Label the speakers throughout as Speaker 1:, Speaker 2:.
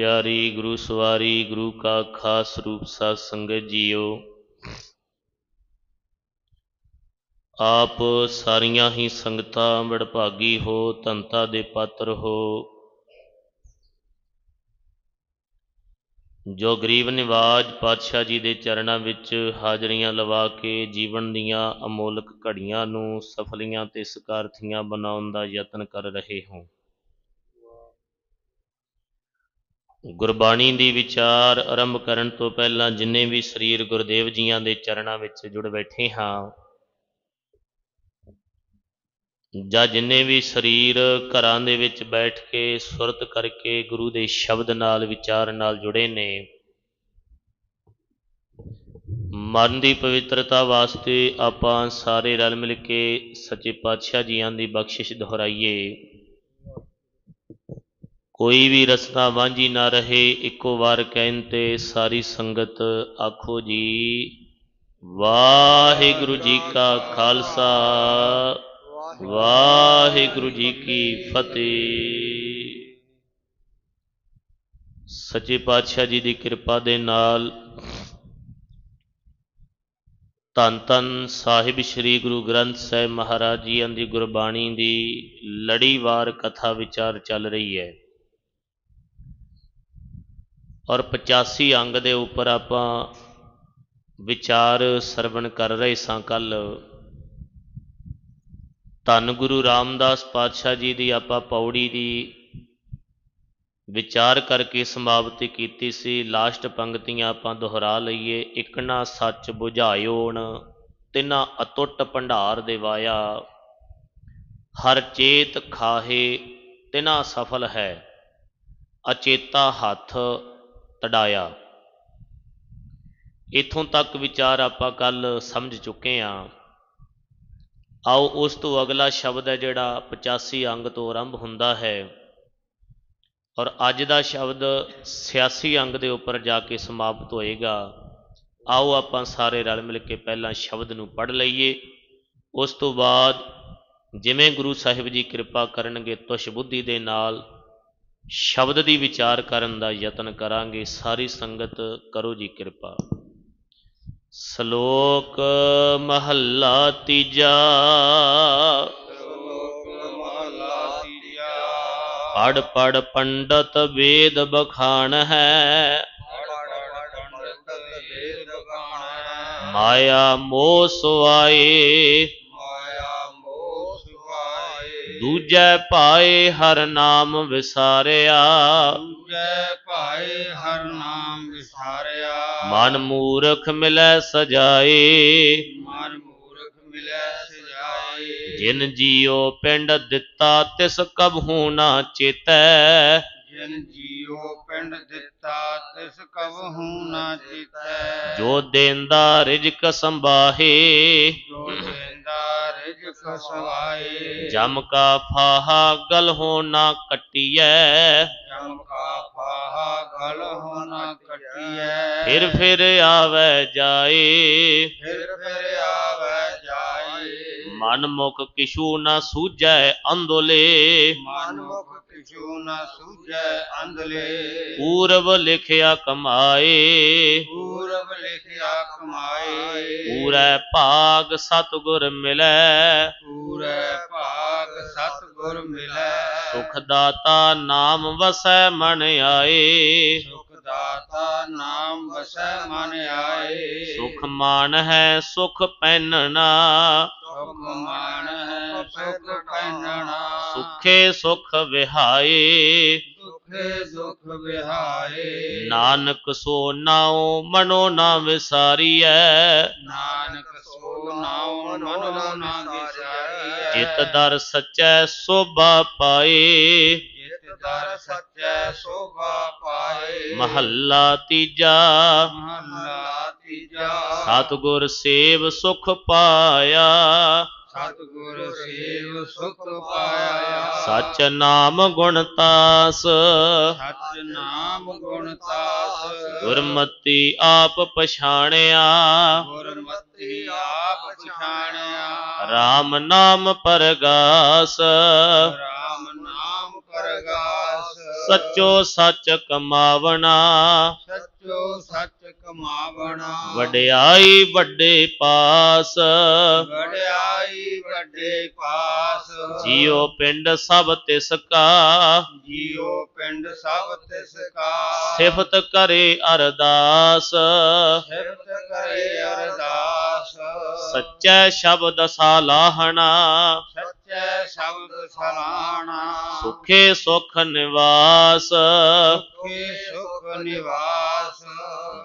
Speaker 1: ਪਿਆਰੀ ਗੁਰੂ ਸਵਾਰੀ, ਗੁਰੂ ਕਾ ਖਾਸ ਰੂਪ ਸਾਧ ਸੰਗਤ ਜੀਓ। ਆਪ ਸਾਰੀਆਂ ਹੀ ਸੰਗਤਾਂ ਵਡਭਾਗੀ ਹੋ ਧੰਤਾ ਦੇ ਪਾਤਰ ਹੋ। ਜੋ ਗਰੀਬ ਨਿਵਾਜ ਪਾਤਸ਼ਾਹ ਜੀ ਦੇ ਚਰਨਾਂ ਵਿੱਚ ਹਾਜ਼ਰੀਆਂ ਲਵਾ ਕੇ ਜੀਵਨ ਦੀਆਂ ਅਮੋਲਕ ਘੜੀਆਂ ਨੂੰ ਸਫਲੀਆਂ ਤੇ ਸਕਾਰਥੀਆਂ ਬਣਾਉਣ ਦਾ ਯਤਨ ਕਰ ਰਹੇ ਹੋ। ਗੁਰਬਾਣੀ ਦੀ ਵਿਚਾਰ ਆਰੰਭ ਕਰਨ ਤੋਂ ਪਹਿਲਾਂ ਜਿੰਨੇ ਵੀ ਸਰੀਰ ਗੁਰਦੇਵ ਜੀਆਂ ਦੇ ਚਰਨਾਂ ਵਿੱਚ ਜੁੜ ਬੈਠੇ ਹਾਂ, ਜਾਂ ਜਿੰਨੇ ਵੀ ਸਰੀਰ ਘਰਾਂ ਦੇ ਵਿੱਚ ਬੈਠ ਕੇ ਸੁਰਤ ਕਰਕੇ ਗੁਰੂ ਦੇ ਸ਼ਬਦ ਨਾਲ, ਵਿਚਾਰ ਨਾਲ ਜੁੜੇ ਨੇ, ਮਨ ਦੀ ਪਵਿੱਤਰਤਾ ਵਾਸਤੇ ਆਪਾਂ ਸਾਰੇ ਰਲ ਮਿਲ ਕੇ ਸੱਚੇ ਪਾਤਸ਼ਾਹ ਜੀਆਂ ਦੀ ਬਖਸ਼ਿਸ਼ ਦੁਹਰਾਈਏ। ਕੋਈ ਵੀ ਰਸਤਾ ਵਾਂਝੀ ਨਾ ਰਹੇ, ਇੱਕੋ ਵਾਰ ਕਹਿਣ ਤੇ ਸਾਰੀ ਸੰਗਤ ਆਖੋ ਜੀ, ਵਾਹਿਗੁਰੂ ਜੀ ਕਾ ਖਾਲਸਾ, ਵਾਹਿਗੁਰੂ ਜੀ ਕੀ ਫਤਿਹ। ਸੱਚੇ ਪਾਤਸ਼ਾਹ ਜੀ ਦੀ ਕਿਰਪਾ ਦੇ ਨਾਲ ਧੰਨ ਧੰਨ ਸਾਹਿਬ ਸ੍ਰੀ ਗੁਰੂ ਗ੍ਰੰਥ ਸਾਹਿਬ ਮਹਾਰਾਜ ਜੀਆਂ ਦੀ ਗੁਰਬਾਣੀ ਦੀ ਲੜੀਵਾਰ ਕਥਾ ਵਿਚਾਰ ਚੱਲ ਰਹੀ ਹੈ। ਔਰ 85 ਅੰਗ ਦੇ ਉੱਪਰ ਆਪਾਂ ਵਿਚਾਰ ਸਰਵਣ ਕਰ ਰਹੇ ਸਾਂ ਕੱਲ। ਧੰਨ ਗੁਰੂ ਰਾਮਦਾਸ ਪਾਤਸ਼ਾਹ ਜੀ ਦੀ ਆਪਾਂ ਪੌੜੀ ਦੀ ਵਿਚਾਰ ਕਰਕੇ ਸਮਾਪਤੀ ਕੀਤੀ ਸੀ। ਲਾਸਟ ਪੰਕਤੀਆਂ ਆਪਾਂ ਦੁਹਰਾ ਲਈਏ। ਇਕਣਾ ਸੱਚ 부ਝਾਇਓਣ ਤਿਨਾ ਅਤੁੱਟ ਭੰਡਾਰ ਦੇਵਾਇਆ ਹਰ ਚੇਤ ਖਾਹੇ ਤਿਨਾ ਸਫਲ ਹੈ। ਅਚੇਤਾ ਹੱਥ ਤੜਾਇਆ। ਇਥੋਂ ਤੱਕ ਵਿਚਾਰ ਆਪਾਂ ਕੱਲ ਸਮਝ ਚੁੱਕੇ ਆਂ। ਆਓ ਉਸ ਤੋਂ ਅਗਲਾ ਸ਼ਬਦ ਹੈ ਜਿਹੜਾ 85 ਅੰਗ ਤੋਂ ਆਰੰਭ ਹੁੰਦਾ ਹੈ। ਔਰ ਅੱਜ ਦਾ ਸ਼ਬਦ 86 ਅੰਗ ਦੇ ਉੱਪਰ ਜਾ ਕੇ ਸਮਾਪਤ ਹੋਏਗਾ। ਆਓ ਆਪਾਂ ਸਾਰੇ ਰਲ ਮਿਲ ਕੇ ਪਹਿਲਾਂ ਸ਼ਬਦ ਨੂੰ ਪੜ੍ਹ ਲਈਏ। ਉਸ ਤੋਂ ਬਾਅਦ ਜਿਵੇਂ ਗੁਰੂ ਸਾਹਿਬ ਜੀ ਕਿਰਪਾ ਕਰਨਗੇ ਤੁਸ਼ ਬੁੱਧੀ ਦੇ ਨਾਲ ਸ਼ਬਦ ਦੀ ਵਿਚਾਰ ਕਰਨ ਦਾ ਯਤਨ ਕਰਾਂਗੇ, ਸਾਰੀ ਸੰਗਤ ਕਰੋ ਜੀ ਕਿਰਪਾ। ਸ਼ਲੋਕ ਮਹੱਲਾ ਤੀਜਾ। ਪੜ ਪੜ ਪੰਡਤ ਵੇਦ ਬਖਾਣ ਹੈ। ਮਾਇਆ ਮੋਹ
Speaker 2: ਮਾਇਆ ਮੋਹ ਸੁਆਏ।
Speaker 1: ਦੂਜੈ ਪਾਏ ਹਰ ਨਾਮ ਵਿਸਾਰਿਆ।
Speaker 2: ਦੂਜੈ ਭਾਏ ਹਰ ਨਾਮ ਵਿਸਾਰਿਆ।
Speaker 1: ਮਨ ਮੂਰਖ ਮਿਲੈ ਸਜਾਏ।
Speaker 2: ਮਨ ਮੂਰਖ ਮਿਲੈ ਸਜਾਏ।
Speaker 1: ਜਿਨ ਜੀਉ ਪਿੰਡ ਦਿੱਤਾ ਤਿਸ ਕਬਹੂ ਨਾ ਚੇਤੈ।
Speaker 2: ਜਿਨ ਜੀਉ ਪਿੰਡ ਦਿੱਤਾ ਤਿਸ ਕਬਹੂ ਨਾ ਚਿਤੈ।
Speaker 1: ਜੋ ਦੇਂਦਾ ਰਿਜਕ ਸੰਭਾਹੇ
Speaker 2: ਜੋ ਦੇਂਦਾ ਰਿਜਕ ਸਵਾਏ
Speaker 1: ਜਮ ਕਾ ਫਾਹਾ ਗਲ ਹੋ ਨਾ ਕਟਿਐ।
Speaker 2: ਜਮ ਕਾ ਫਾਹਾ ਗਲ ਹੋਣਾ ਕਟਿਐ।
Speaker 1: ਫਿਰ ਫਿਰ ਆਵੈ ਜਾਏ।
Speaker 2: ਫਿਰ ਫਿਰ ਆਵੈ
Speaker 1: ਮਨ ਮੁਖ ਕਿਛੂ ਨਾ ਸੂਝੈ ਅੰਦੋਲੇ।
Speaker 2: ਮਨ ਮੁਖ ਕਿਛੂ ਨ ਸੂਝੈ ਅੰਧਲੇ
Speaker 1: ਪੂਰਬ ਲਿਖਿਆ ਕਮਾਏ।
Speaker 2: ਪੂਰਬ ਲਿਖਿਆ ਕਮਾਏ।
Speaker 1: ਪੂਰੈ ਭਾਗ ਸਤਿਗੁਰ ਮਿਲੈ।
Speaker 2: ਪੂਰੈ ਭਾਗ ਸਤ ਗੁਰ ਮਿਲੈ।
Speaker 1: ਸੁਖ ਦਾਤਾ ਨਾਮ ਵਸੈ ਮਨ ਆਏ।
Speaker 2: ਦਾਤਾ ਨਾਮ ਵਸੈ ਮਨ ਆਏ।
Speaker 1: ਸੁਖ ਮਾਨ ਹੈ ਸੁਖ ਪੈਨਣਾ
Speaker 2: ਮਾਨ ਹੈ ਸੁਖ ਪੈਨਣਾ
Speaker 1: ਸੁਖੇ ਸੁਖ ਵਿਹਾਏ।
Speaker 2: ਦੁਖੇ ਦੁਖ ਵਿਹਾਏ।
Speaker 1: ਨਾਨਕ ਸੋ ਨਾਉ ਮਨੋ ਨਾ ਵਿਸਾਰੀਐ।
Speaker 2: ਨਾਨਕ ਸੋ ਨਾਉ ਮਨੋ ਨਾ ਵਿਸਾਰੀਐ।
Speaker 1: ਜਿਤ ਦਰ ਸਚੈ ਸੋਭਾ ਪਾਏ।
Speaker 2: ਜਿਤ ਦਰ ਸੱਚੈ ਸੋਭਾ ਪਾਏ।
Speaker 1: ਮਹੱਲਾ ਤੀਜਾ।
Speaker 2: ਮਹੱਲਾ ਤੀਜਾ।
Speaker 1: ਸਤਿਗੁਰ ਸੇਵ ਸੁਖ ਪਾਇਆ।
Speaker 2: ਸਤਿਗੁਰ ਸੇਵ ਸੁਖ ਪਾਇਆ।
Speaker 1: ਸਚ ਨਾਮ ਗੁਣ ਤਾਸ।
Speaker 2: ਸਚ ਨਾਮ ਗੁਣ ਤਾਸ।
Speaker 1: ਗੁਰਮਤੀ ਆਪ ਪਛਾਣਿਆ।
Speaker 2: ਗੁਰਮਤਿ ਆਪ ਪਛਾਣਿਆ।
Speaker 1: RAM ਨਾਮ ਪਰਗਾਸ।
Speaker 2: ਰਾਮ ਨਾਮ ਪਰਗਾਸ।
Speaker 1: ਸੱਚੋ ਸੱਚ ਕਮਾਵਣਾ।
Speaker 2: ਸੱਚੋ ਸੱਚ ਕਮਾਵਣਾ।
Speaker 1: ਵਡਿਆਈ ਵੱਡੇ ਪਾਸ।
Speaker 2: ਵਡਿਆਈ ਵੱਡੇ ਪਾਸ।
Speaker 1: ਜੀਉ ਪਿੰਡ ਸਭ ਤਿਸ ਕਾ
Speaker 2: ਜੀਉ ਪਿੰਡ ਸਭ ਤਿਸ ਕਾ
Speaker 1: ਸਿਫਤ ਕਰੇ ਅਰਦਾਸ।
Speaker 2: ਸਿਫਤ ਕਰੇ ਅਰਦਾਸ।
Speaker 1: ਸੱਚੈ ਸ਼ਬਦ ਸਾਲਾਹਣਾ।
Speaker 2: ਸੱਚੇ ਸ਼ਬਦ ਸਲਾਣਾ
Speaker 1: ਸੁਖੇ ਸੁਖ ਨਿਵਾਸ।
Speaker 2: ਸੁਖੀ ਸੁਖ ਨਿਵਾਸ।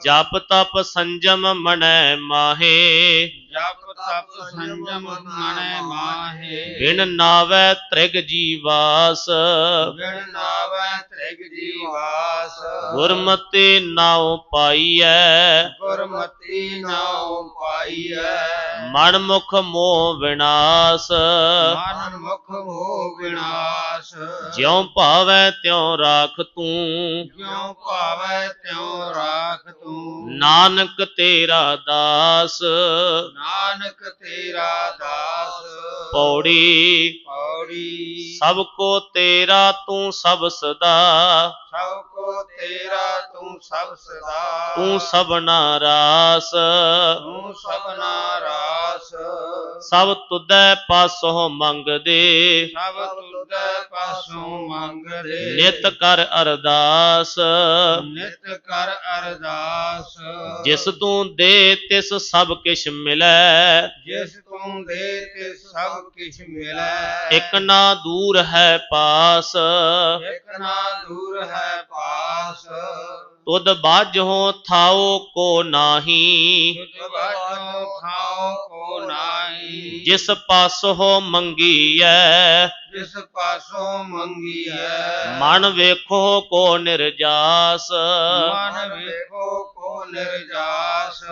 Speaker 1: ਜਪ ਤਪ ਸੰਜਮ ਮਨੈ ਮਾਹੇ।
Speaker 2: ਜਪ ਤਪ ਸੰਜਮ ਮਨੈ ਮਾਹੇ।
Speaker 1: ਬਿਨ ਨਾਵੈ ਤ੍ਰਿਗ ਜੀਵਾਸ।
Speaker 2: ਬਿਨ ਨਾਵੈ ਤ੍ਰਿਗ ਜੀਵਾਸ।
Speaker 1: ਗੁਰਮਤਿ ਨਾਉ ਪਾਈਐ।
Speaker 2: ਗੁਰਮਤੀ ਨਾਉ ਪਾਈਐ।
Speaker 1: ਮਨ ਮੁਖ ਮੋਹ ਵਿਨਾਸ਼।
Speaker 2: ਮਨ ਮੁਖ ਹੋ ਵਿਨਾਸ਼।
Speaker 1: ਜਿਉ ਭਾਵੈ ਤਿਉ ਰਾਖ ਤੂੰ।
Speaker 2: ਜਿਉ ਭਾਵੈ ਤਿਉ ਰਾਖ ਤੂੰ।
Speaker 1: ਨਾਨਕ ਤੇਰਾ ਦਾਸ।
Speaker 2: ਨਾਨਕ ਤੇਰਾ ਦਾਸ।
Speaker 1: ਪੌੜੀ।
Speaker 2: ਪੌੜੀ।
Speaker 1: ਸਭ ਕੋ ਤੇਰਾ ਤੂੰ ਸਭ ਸਦਾ।
Speaker 2: ਸਭ ਕੋ ਤੇਰਾ ਤੂੰ ਸਭ ਸਦਾ।
Speaker 1: ਤੂੰ ਸਭਨਾ ਰਾਸ।
Speaker 2: ਤੂੰ ਸਭਨਾ ਰਾਸ।
Speaker 1: ਸਭ ਤੁਧੈ ਪਾਸੋਂ ਮੰਗਦੇ।
Speaker 2: ਸਭ ਤੁਧੈ ਪਾਸੋਂ ਮੰਗਦੇ
Speaker 1: ਨਿਤ ਕਰ ਅਰਦਾਸ।
Speaker 2: ਨਿਤ ਕਰ ਅਰਦਾਸ।
Speaker 1: ਜਿਸ ਤੂੰ ਦੇ ਤਿਸ ਸਭ ਕਿਛ ਮਿਲੈ।
Speaker 2: ਜਿਸ ਤੂੰ ਦੇ ਤੇ ਸਭ ਕਿਛ ਮਿਲੈ।
Speaker 1: ਇਕ ਨਾ ਦੂਰ ਹੈ ਪਾਸ।
Speaker 2: ਇਕ ਨਾ ਦੂਰ ਹੈ ਪਾਸ।
Speaker 1: ਤੁਧ ਬਾਝੋ ਥਾਓ ਕੋ ਨਾਹੀ
Speaker 2: ਤੁਧ ਬਾਝੋਂ ਥਾਉ ਕੋ ਨਾਹੀ।
Speaker 1: ਜਿਸ ਪਾਸੋਂ ਮੰਗੀਐ
Speaker 2: ਜਿਸ ਪਾਸੋਂ ਮੰਗੀਐ
Speaker 1: ਮਨ ਵੇਖੋ ਕੋ ਨਿਰਜਾਸ।
Speaker 2: ਮਨ ਵੇਖੋ ਕੋ ਨਿਰਜਾਸ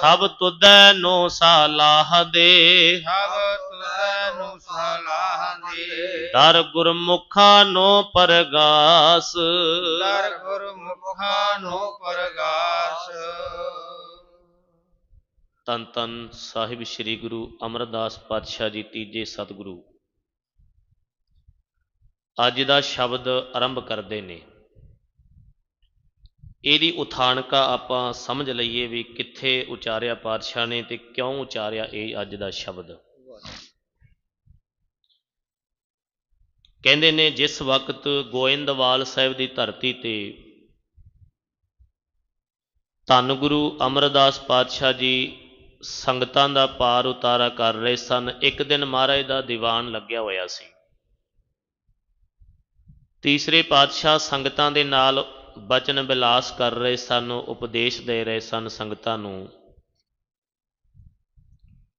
Speaker 1: ਸਭ ਤੁਧੈ ਨੋ ਸਾਲਾਹ ਦੇ
Speaker 2: ਸਭ ਤੁਧੈ ਨੂੰ ਸਲਾਹ ਦੇ।
Speaker 1: ਦਰ ਗੁਰਮੁਖਾਂ ਨੋ ਪਰਗਾਸ।
Speaker 2: ਦਰ ਗੁਰਮੁਖਾਂ ਨੂੰ ਪਰਗਾਸ।
Speaker 1: ਤਨ ਤਨ ਸਾਹਿਬ ਸ੍ਰੀ ਗੁਰੂ ਅਮਰਦਾਸ ਪਾਤਸ਼ਾਹ ਜੀ ਤੀਜੇ ਸਤਿਗੁਰੂ। ਅੱਜ ਦਾ ਸ਼ਬਦ ਆਰੰਭ ਕਰਦੇ ਨੇ। ਇਹਦੀ ਉਥਾਨਕਾ ਆਪਾਂ ਸਮਝ ਲਈਏ ਵੀ ਕਿੱਥੇ ਉਚਾਰਿਆ ਪਾਤਸ਼ਾਹ ਨੇ ਤੇ ਕਿਉਂ ਉਚਾਰਿਆ ਇਹ ਅੱਜ ਦਾ ਸ਼ਬਦ। ਕਹਿੰਦੇ ਨੇ ਜਿਸ ਵਕਤ ਗੋਇੰਦਵਾਲ ਸਾਹਿਬ ਦੀ ਧਰਤੀ ਤੇ ਧੰਨ ਗੁਰੂ ਅਮਰਦਾਸ ਪਾਤਸ਼ਾਹ ਜੀ ਸੰਗਤਾਂ ਦਾ ਪਾਰ ਉਤਾਰਾ ਕਰ ਰਹੇ ਸਨ। ਇੱਕ ਦਿਨ ਮਹਾਰਾਜ ਦਾ ਦੀਵਾਨ ਲੱਗਿਆ ਹੋਇਆ ਸੀ। ਤੀਸਰੇ ਪਾਤਸ਼ਾਹ ਸੰਗਤਾਂ ਦੇ ਨਾਲ ਬਚਨ ਬਿਲਾਸ ਕਰ ਰਹੇ ਸਨ, ਉਪਦੇਸ਼ ਦੇ ਰਹੇ ਸਨ ਸੰਗਤਾਂ ਨੂੰ।